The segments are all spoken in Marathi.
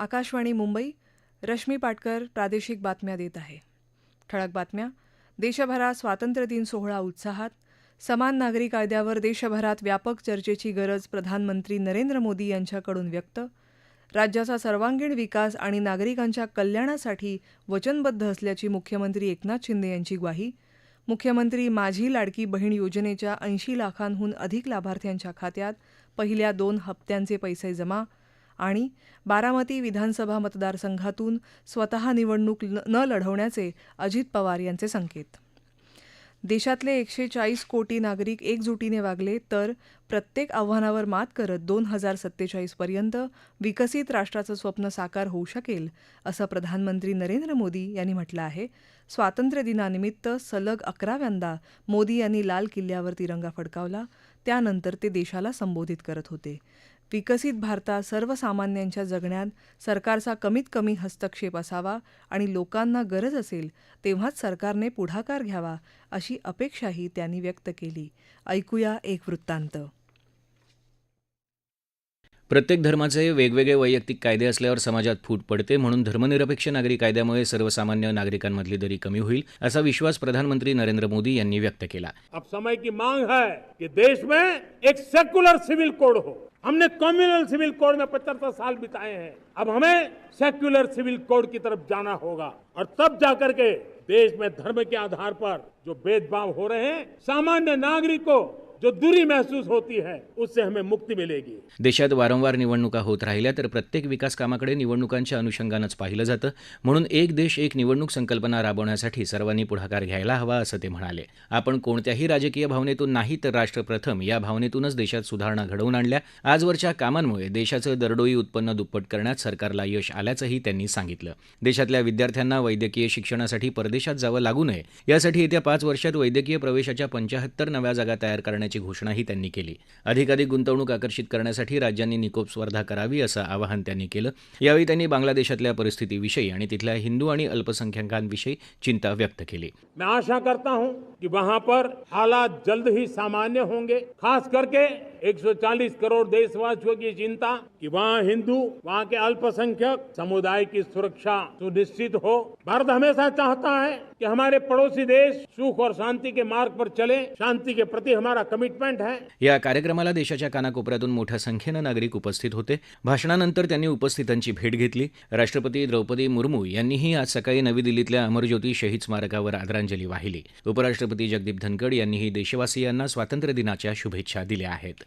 आकाशवाणी मुंबई रश्मी पाटकर प्रादेशिक बातम्या देत आहे. ठळक बातम्या. देशभरात स्वातंत्र्यदिन सोहळा उत्साहात. समान नागरी कायद्यावर देशभरात व्यापक चर्चेची गरज प्रधानमंत्री नरेंद्र मोदी यांच्याकडून व्यक्त. राज्याचा सर्वांगीण विकास आणि नागरिकांच्या कल्याणासाठी वचनबद्ध असल्याची मुख्यमंत्री एकनाथ शिंदे यांची ग्वाही. मुख्यमंत्री माझी लाडकी बहीण योजनेच्या ऐंशी लाखांहून अधिक लाभार्थ्यांच्या खात्यात पहिल्या दोन हप्त्यांचे पैसे जमा. आणि बारामती विधानसभा मतदारसंघातून स्वतः निवडणूक न न लढवण्याचे अजित पवार यांचे संकेत. देशातले एकशे चाळीस कोटी नागरिक एकजुटीने वागले तर प्रत्येक आव्हानावर मात करत दोन हजार सत्तेचाळीसपर्यंत विकसित राष्ट्राचं स्वप्न साकार होऊ शकेल असं प्रधानमंत्री नरेंद्र मोदी यांनी म्हटलं आहे. स्वातंत्र्यदिनानिमित्त सलग अकराव्यांदा मोदी यांनी लाल किल्ल्यावर तिरंगा फडकावला. त्यानंतर ते देशाला संबोधित करत होते. विकसित भारतात सर्वसामान्यांच्या जगण्यात सरकारचा कमीत कमी हस्तक्षेप असावा आणि लोकांना गरज असेल तेव्हाच सरकारने पुढाकार घ्यावा अशी अपेक्षाही त्यांनी व्यक्त केली. ऐकूया एक वृत्तांत. प्रत्येक धर्माचे वेगवेगळे वैयक्तिक कायदे असल्यावर समाजात फूट पडते. म्हणून धर्मनिरपेक्ष नागरी कायद्यामुळे सर्वसामान्य नागरिकांमधली दरी कमी होईल असा विश्वास प्रधानमंत्री नरेंद्र मोदी यांनी व्यक्त केला. अब समय की मांग है कि देश में एक सेक्युलर सिविल कोड हो. हमने कम्युनल सिविल कोड में पचहत्तर साल बिताए हैं। अब हमें सेक्युलर सिविल कोड की तरफ जाना होगा। और तब जाकर के देश में धर्म के आधार पर जो भेदभाव हो रहे हैं सामान्य नागरिक को जो दूरी महसूस होती है उससे हमें मुक्ति मिलेगी। देशात वारंवार निवडणुका होत राहिल्या तर प्रत्येक विकास कामाकडे निवडणुकांच्या अनुषंगानंच पाहिलं जातं. म्हणून एक देश एक निवडणूक संकल्पना राबवण्यासाठी सर्वांनी पुढाकार घ्यायला हवा असं ते म्हणाले. आपण कोणत्याही राजकीय भावनेतून नाही तर राष्ट्रप्रथम या भावनेतूनच देशात सुधारणा घडवून आणल्या. आजवरच्या कामांमुळे देशाचं दरडोई उत्पन्न दुप्पट करण्यात सरकारला यश आल्याचंही त्यांनी सांगितलं. देशातल्या विद्यार्थ्यांना वैद्यकीय शिक्षणासाठी परदेशात जावं लागू नये. यासाठी येत्या पाच वर्षात वैद्यकीय प्रवेशाच्या पंचाहत्तर नव्या जागा तयार करण्याची घोषणाही त्यांनी केली. अधिकाधिक गुंतवणूक आकर्षित करण्यासाठी राज्यांनी निकोप स्पर्धा करावी असं आवाहन त्यांनी केलं. यावेळी त्यांनी बांगलादेशातल्या परिस्थितीविषयी आणि तिथल्या हिंदू आणि अल्पसंख्याकांविषयी चिंता व्यक्त केली. मैं आशा करता हूं कि वहां पर हालात जल्द ही सामान्य होंगे खास करके 140 करोड़ देशवासियों की चिंता कि वहां हिंदू वहाँ के अल्पसंख्यक समुदाय की सुरक्षा सुनिश्चित हो। भारत हमेशा चाहता है कि हमारे पड़ोसी देश सुख और शांति के मार्ग पर चले। शांति के प्रति हमारा कमिटमेंट है। या कार्यक्रमाला देशाच्या कानाकोपऱ्यातून मोठ्या संख्येनं नागरिक उपस्थित होते. भाषणानंतर त्यांनी उपस्थितांची भेट घेतली. राष्ट्रपती द्रौपदी मुर्मू यांनीही आज सकाळी नवी दिल्लीतल्या अमरज्योती शहीद स्मारकावर आदरांजली वाहिली. उपराष्ट्रपती जगदीप धनखड यांनीही देशवासियांना स्वातंत्र्य दिनाच्या शुभेच्छा दिल्या आहेत.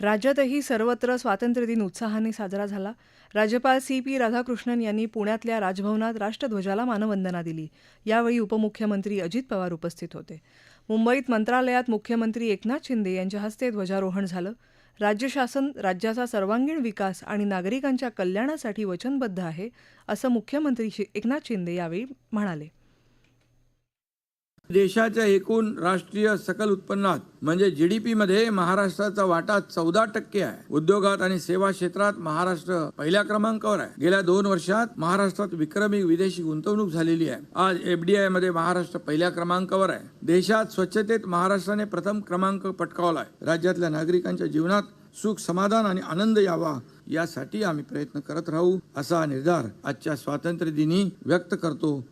राज्यातही सर्वत्र स्वातंत्र्यदिन उत्साहाने साजरा झाला. राज्यपाल सी पी राधाकृष्णन यांनी पुण्यातल्या राजभवनात राष्ट्रध्वजाला मानवंदना दिली. यावेळी उपमुख्यमंत्री अजित पवार उपस्थित होते. मुंबईत मंत्रालयात मुख्यमंत्री एकनाथ शिंदे यांच्या हस्ते ध्वजारोहण झालं. राज्य शासन राज्याचा सर्वांगीण विकास आणि नागरिकांच्या कल्याणासाठी वचनबद्ध आहे असं मुख्यमंत्री एकनाथ शिंदे यावेळी म्हणाले. देशाच्या एकूण राष्ट्रीय सकल उत्पन्नात म्हणजे जी डी मध्ये महाराष्ट्राचा वाटा चौदा टक्के आहे. उद्योगात आणि सेवा क्षेत्रात महाराष्ट्र पहिल्या क्रमांकावर आहे. गेल्या दोन वर्षात महाराष्ट्रात विक्रमी विदेशी गुंतवणूक झालेली आहे. आज एफडीआयमध्ये महाराष्ट्र पहिल्या क्रमांकावर आहे. देशात स्वच्छतेत महाराष्ट्राने प्रथम क्रमांक पटकावला आहे. राज्यातल्या नागरिकांच्या जीवनात सुख समाधान आणि आनंद यावा यासाठी आम्ही प्रयत्न करत राहू असा निर्धार आजच्या स्वातंत्र्य दिनी व्यक्त करतो.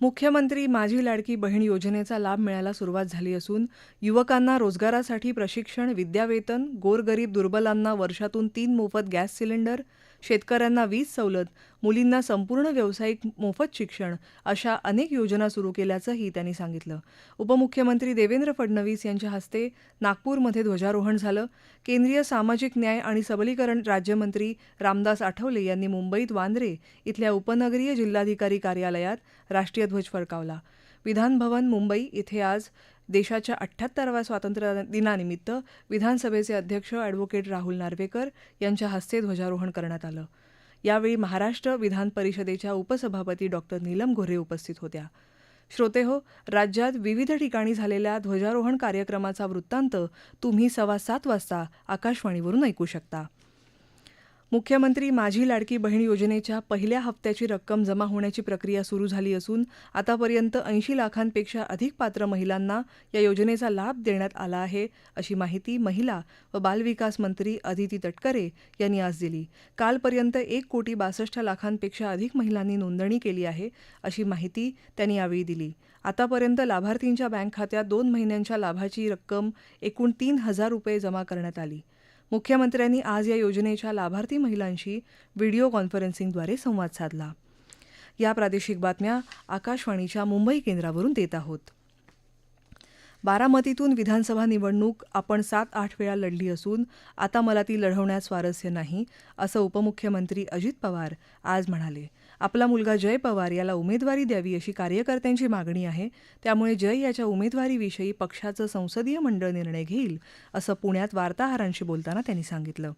मुख्यमंत्री माझी लाडकी बहीण योजनेचा लाभ मिळायला सुरुवात झाली असून युवकांना रोजगारासाठी प्रशिक्षण विद्यावेतन गोरगरीब दुर्बलांना वर्षातून तीन मोफत गॅस सिलेंडर शेतकऱ्यांना वीज सवलत मुलींना संपूर्ण व्यावसायिक मोफत शिक्षण अशा अनेक योजना सुरू केल्याचंही त्यांनी सांगितलं. उपमुख्यमंत्री देवेंद्र फडणवीस यांच्या हस्ते नागपूरमध्ये ध्वजारोहण झालं. केंद्रीय सामाजिक न्याय आणि सबलीकरण राज्यमंत्री रामदास आठवले यांनी मुंबईत वांद्रे इथल्या उपनगरीय जिल्हाधिकारी कार्यालयात राष्ट्रीय ध्वज फडकावला. विधानभवन मुंबई इथे आज देशाच्या अठ्ठ्याहत्तराव्या स्वातंत्र्य दिनानिमित्त विधानसभेचे अध्यक्ष अॅडव्होकेट राहुल नार्वेकर यांच्या हस्ते ध्वजारोहण करण्यात आलं. यावेळी महाराष्ट्र विधान परिषदेच्या उपसभापती डॉक्टर नीलम गोऱ्हे उपस्थित होत्या. श्रोतेहो राज्यात विविध ठिकाणी झालेल्या ध्वजारोहण कार्यक्रमाचा वृत्तांत तुम्ही सव्वा सात वाजता आकाशवाणीवरून ऐकू शकता. मुख्यमंत्री माझी लाडकी बहीण योजनेच्या पहिल्या हप्त्याची रक्कम जमा होण्याची प्रक्रिया सुरू झाली असून आतापर्यंत ऐंशी लाखांपेक्षा अधिक पात्र महिलांना या योजनेचा लाभ देण्यात आला आहे अशी माहिती महिला व बालविकास मंत्री अदिती तटकरे यांनी आज दिली. कालपर्यंत एक कोटी बासष्ट लाखांपेक्षा अधिक महिलांनी नोंदणी केली आहे अशी माहिती त्यांनी यावेळी दिली. आतापर्यंत लाभार्थींच्या बँक खात्यात दोन महिन्यांच्या लाभाची रक्कम एकूण तीन हजार रुपये जमा करण्यात आली. मुख्यमंत्र्यांनी आज या योजनेच्या लाभार्थी महिलांशी व्हिडिओ कॉन्फरन्सिंगद्वारे संवाद साधला. या प्रादेशिक बातम्या आकाशवाणीच्या मुंबई केंद्रावरून देत आहोत. बारामतीतून विधानसभा निवडणूक आपण सात आठ वेळा लढली असून आता मला ती लढवण्यात स्वारस्य नाही असं उपमुख्यमंत्री अजित पवार आज म्हणाले. आपला मुलगा जय पवार याला उमेदवारी द्यावी अशी कार्यकर्त्यांची मागणी आहे. त्यामुळे जय याच्या उमेदवारीविषयी पक्षाचं संसदीय मंडळ निर्णय घेईल असं पुण्यात वार्ताहरांशी बोलताना त्यांनी सांगितलं.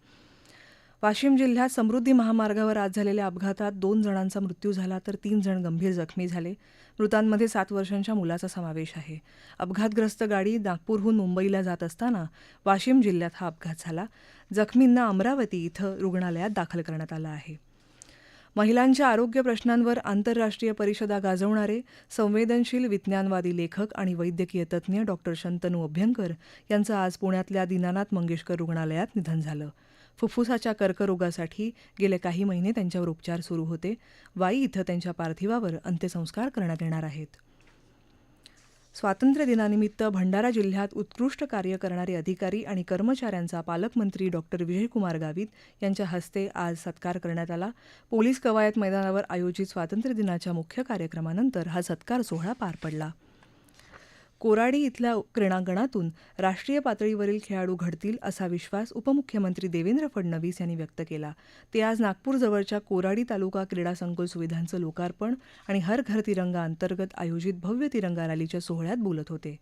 वाशिम जिल्ह्यात समृद्धी महामार्गावर आज झालेल्या अपघातात दोन जणांचा मृत्यू झाला तर तीन जण गंभीर जखमी झाले. मृतांमध्ये सात वर्षांच्या मुलाचा समावेश आहे. अपघातग्रस्त गाडी नागपूरहून मुंबईला जात असताना वाशिम जिल्ह्यात हा अपघात झाला. जखमींना अमरावती इथं रुग्णालयात दाखल करण्यात आलं आहे. महिलांच्या आरोग्य प्रश्नांवर आंतरराष्ट्रीय परिषदा गाजवणारे संवेदनशील विज्ञानवादी लेखक आणि वैद्यकीय तज्ज्ञ डॉक्टर शंतनू अभ्यंकर यांचं आज पुण्यातल्या दीनानाथ मंगेशकर रुग्णालयात निधन झालं. फुफ्फुसाच्या कर्करोगासाठी गेले काही महिने त्यांच्यावर उपचार सुरू होते. वाई इथं त्यांच्या पार्थिवावर अंत्यसंस्कार करण्यात येणार आहेत. स्वातंत्र्यदिनानिमित्त भंडारा जिल्ह्यात उत्कृष्ट कार्य करणारे अधिकारी आणि कर्मचाऱ्यांचा पालकमंत्री डॉक्टर विजयकुमार गावित यांच्या हस्ते आज सत्कार करण्यात आला. पोलीस कवायत मैदानावर आयोजित स्वातंत्र्यदिनाच्या मुख्य कार्यक्रमानंतर हा सत्कार सोहळा पार पडला. कोराडी इथल्या क्रीडांगणातून राष्ट्रीय पातळीवरील खेळाडू घडतील असा विश्वास उपमुख्यमंत्री देवेंद्र फडणवीस यांनी व्यक्त केला. ते आज नागपूरजवळच्या कोराडी तालुका क्रीडा संकुल सुविधांचं लोकार्पण आणि हर घर तिरंगा अंतर्गत आयोजित भव्य तिरंगा रॅलीच्या सोहळ्यात बोलत होते.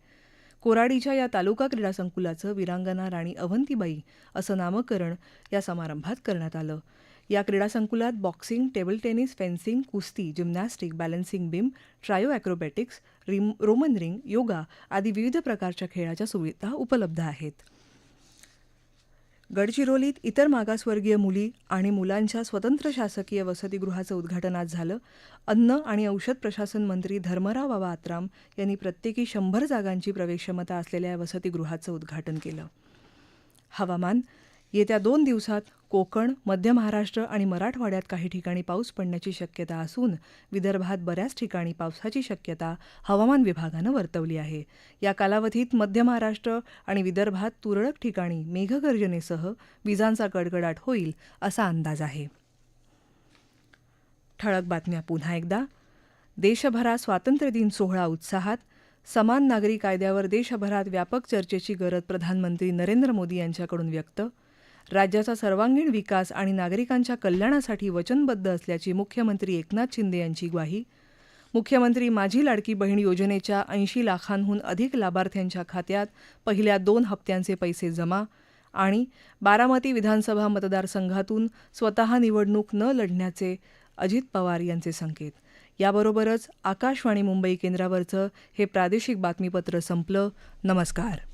कोराडीच्या या तालुका क्रीडा संकुलाचं वीरांगना राणी अवंतीबाई असं नामकरण या समारंभात करण्यात आलं. या क्रीडा संकुलात बॉक्सिंग टेबल टेनिस फेन्सिंग कुस्ती gymnastic balancing beam trio acrobatics rim Roman ring yoga आदी विविध प्रकारच्या खेळाच्या सुविधा उपलब्ध आहेत. गडचिरोलीत इतर मागासवर्गीय मुली आणि मुलांच्या स्वतंत्र शासकीय वसतिगृहाचं उद्घाटन आज झालं. अन्न आणि औषध प्रशासन मंत्री धर्मराव बाबा आत्राम यांनी प्रत्येकी शंभर जागांची प्रवेशक्षमता असलेल्या या वसतिगृहाचं उद्घाटन केलं. हवामान येत्या दोन दिवसात कोकण मध्य महाराष्ट्र आणि मराठवाड्यात काही ठिकाणी पाऊस पडण्याची शक्यता असून विदर्भात बऱ्याच ठिकाणी पावसाची शक्यता हवामान विभागानं वर्तवली आहे. या कालावधीत मध्य महाराष्ट्र आणि विदर्भात तुरळक ठिकाणी मेघगर्जनेसह विजांचा कडकडाट होईल असा अंदाज आहे. ठळक बातम्या पुन्हा एकदा. देशभरात स्वातंत्र्यदिन सोहळा उत्साहात. समान नागरी कायद्यावर देशभरात व्यापक चर्चेची गरज प्रधानमंत्री नरेंद्र मोदी यांच्याकडून व्यक्त राज्याचा सर्वांगीण विकास आणि नागरिकांच्या कल्याणासाठी वचनबद्ध असल्याची मुख्यमंत्री एकनाथ शिंदे यांची ग्वाही. मुख्यमंत्री माझी लाडकी बहीण योजनेच्या ऐंशी लाखांहून अधिक लाभार्थ्यांच्या खात्यात पहिल्या दोन हप्त्यांचे पैसे जमा आणि बारामती विधानसभा मतदारसंघातून स्वतः निवडणूक न लढण्याचे अजित पवार यांचे संकेत. याबरोबरच आकाशवाणी मुंबई केंद्रावरचं हे प्रादेशिक बातमीपत्र संपलं. नमस्कार.